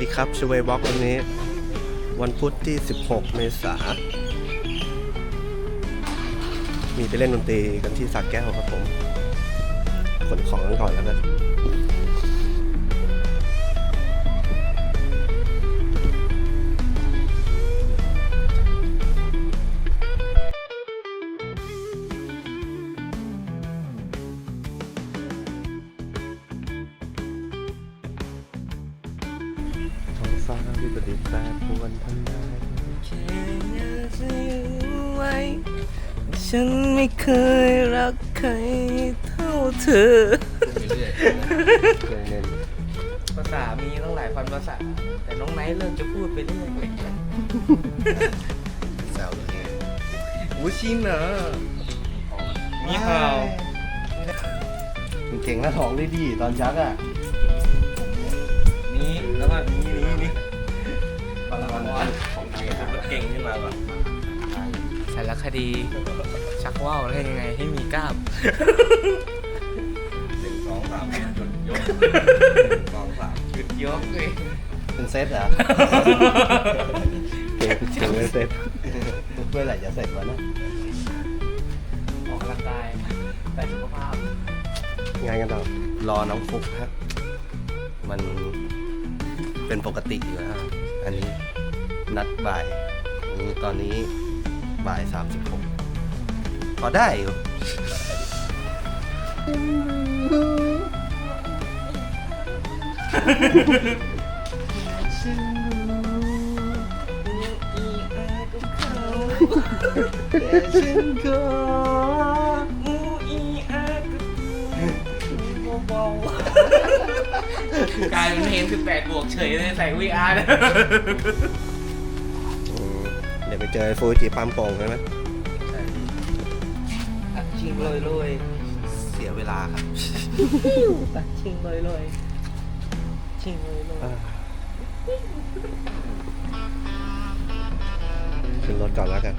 ดีครับชเวบ็อกวันนี้ วันพุธที่ 16 เมษา มีไปเล่นดนตรีกันที่สักแก้วครับผม ขนของกันก่อนแล้วกัน ฉันไม่เคยรักใครเท่าเธอ ภาษามีตั้งหลายพันภาษา แต่น้องไนท์เริ่มจะพูดไปเรื่อยแซวเลยวูชินเหรอนี่ฮาวมึงเก่งหน้าท้องได้ดีตอนยักอะ นี่แล้วก็นี่นี่นี่ปรางวัลของไทยเก่งขึ้นมาแบบารคดี ชักว่าวเล่นยังไงให้มีกล้าม หนึ่งสองสามจุดยกหนึ่งสองสามจุดยกเลยเป็นเซตเหรอะเก่งเก่งเป็นเซตเมื่อไหร่จะเสร็จวะเนะออกกำลังกายแต่สุขภาพ งานกันต่อรอน้องฟุกครับ มันเป็นปกติอยู่แล้วอันนี้นัดบ่ายนี่ตอนนี้ บ่ายสามสิบหกพอได้อยู่แต่ฉันก็มูอีอาเบาๆกลายเป็นเพลง18บวกเฉยเลยใส่ VR นะอืม เดี๋ยวไปเจอฟูจิปั๊มโป่งใช่ไหมตัดชิงเลยเลยเสียเวลาครับตัดชิงเลยเลยชิงเลยเลยขึ้นรถก่อนแล้วกัน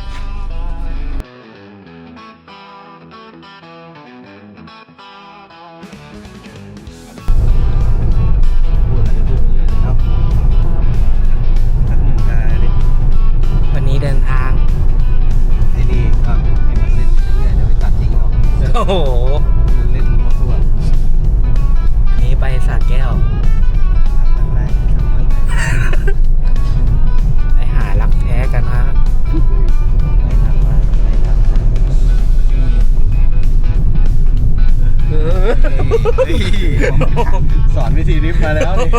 หมันเล่นมั่วซั่วอันนี้ไปสระแก้ว ทำมันไปทำมันไปไปหารักแท้กันฮะไปทำมันไปทำมันเฮ้ยสอนวิธีริฟมาแล้วนี่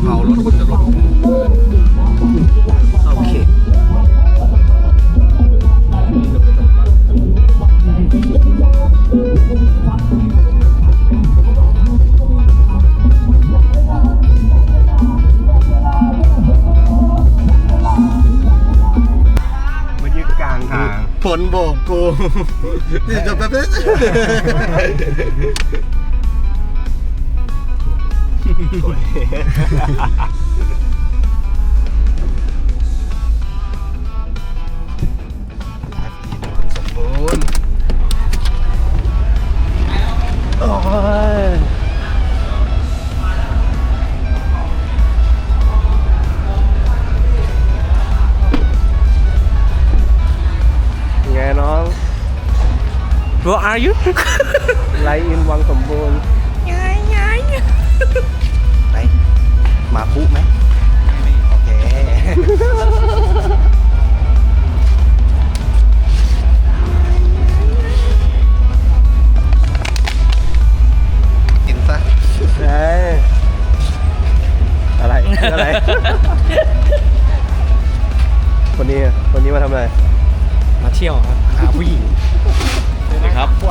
เผารถคุณจะลง ผลโบกกูนี่จะแป๊บส น้อง Who are you ไลน์อินวังสมบูรณ์ย้ายย้ายไปมาพุไหมโอเค กินซะเอ้ยอะไร อะไร คนนี้อะคนนี้มาทำอะไร มาเที่ยวครับ หาผู้หญิงนะครับส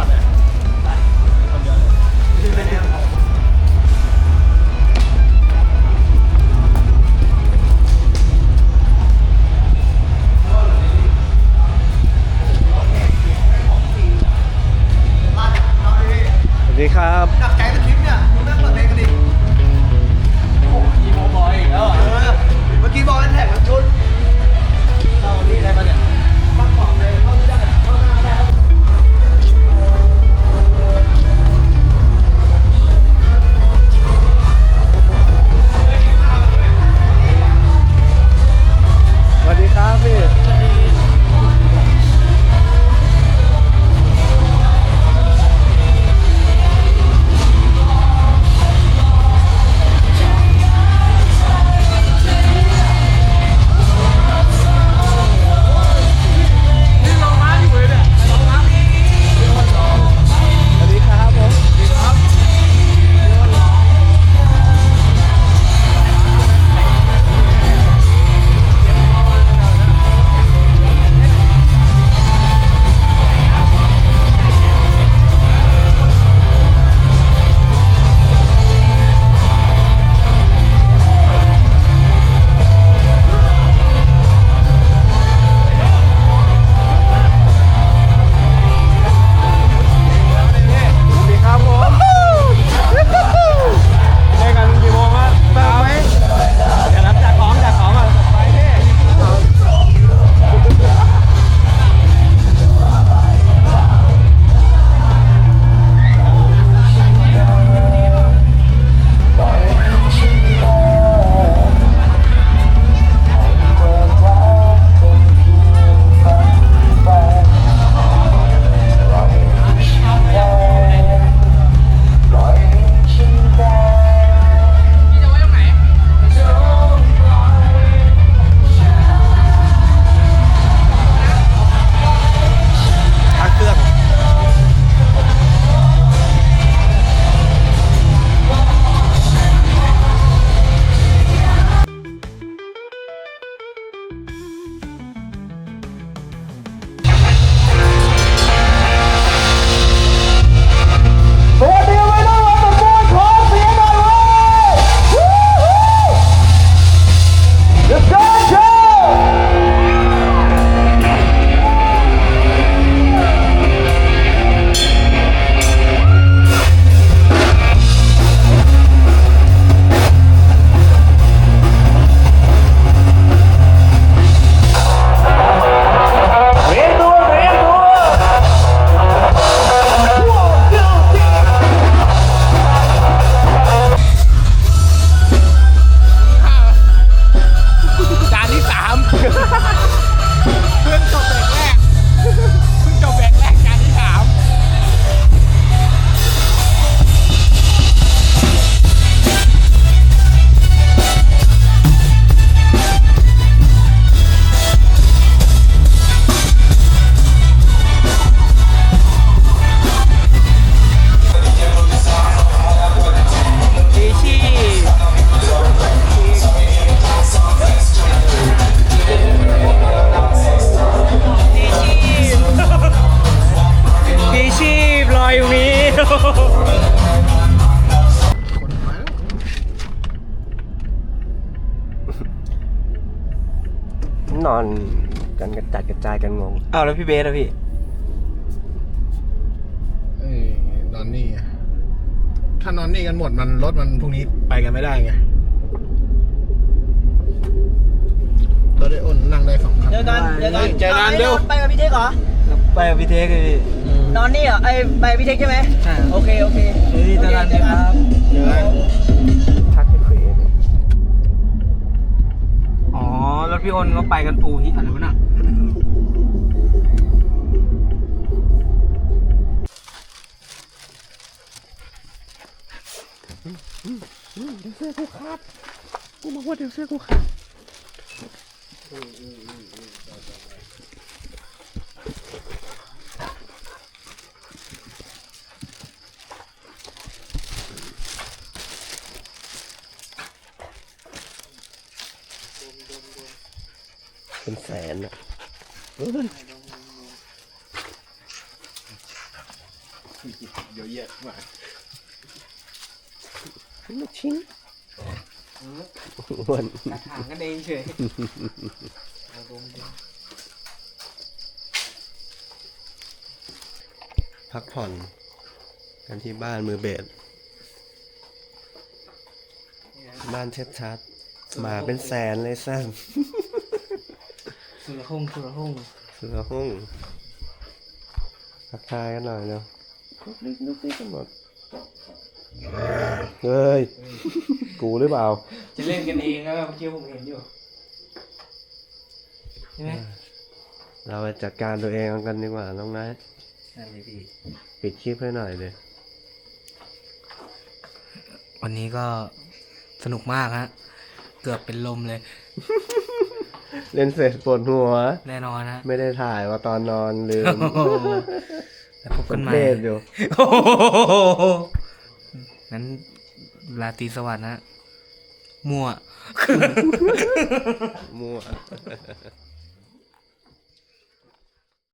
อนกันกระจัดกระจายกันงงเอาแล้วพี่เบสอะพี่ เอ้ยนอนนี่ไงถ้านอนนี่กันหมดมันรถมันพรุ่งนี้ไปกันไม่ได้ไงรถได้อ้นนั่งได้สองคันเจอกันเจอกันเจอกันเร็วไปกับพี่เทคเหรอ ไปกับพี่เทคเลยพี่นอนนี่เหรอไอ้ไปกับพี่เทคใช่ไหม ใช่โอเค โอเค เฮ้ยเจอกันครับ เจอกัน ทักให้คุยเอง อ๋ รถพี่อ้นก็ไปกันปูฮิอะไรวะน่ะเป็นแสนอะเฮ้ยเดี๋ยวเยอะมากไม่ชิ้นอ้วนกระถางกันเองเฉยพักผ่อนกันที่บ้านมือเบสบ้านเช็ดชัดหมาเป็นแสนเลยสั้น สุรห้องสุรห้องเสือห้องทักทายกันหน่อยเนาะลุกลิกลุกลิกกันหมดเฮ้ย กูหรือเปล่า จะเล่นกันเองแล้วเมื่อกี้ผมเห็นอยู่ใช่ไหมเราไปจัดการตัวเองกันดีกว่าน้องนายนั่นเลยพี่ปิดคลิปให้หน่อยเลย วันนี้ก็สนุกมากฮะ เกือบเป็นลมเลย เล่นเสร็จปวดหัว แน่นอนฮะไม่ได้ถ่ายว่าตอนนอนลืมแล้วพบกันใหม่เพศอยู่โอ้โหนั้นราตรีสวัสดิ์นะ มั่ว มั่ว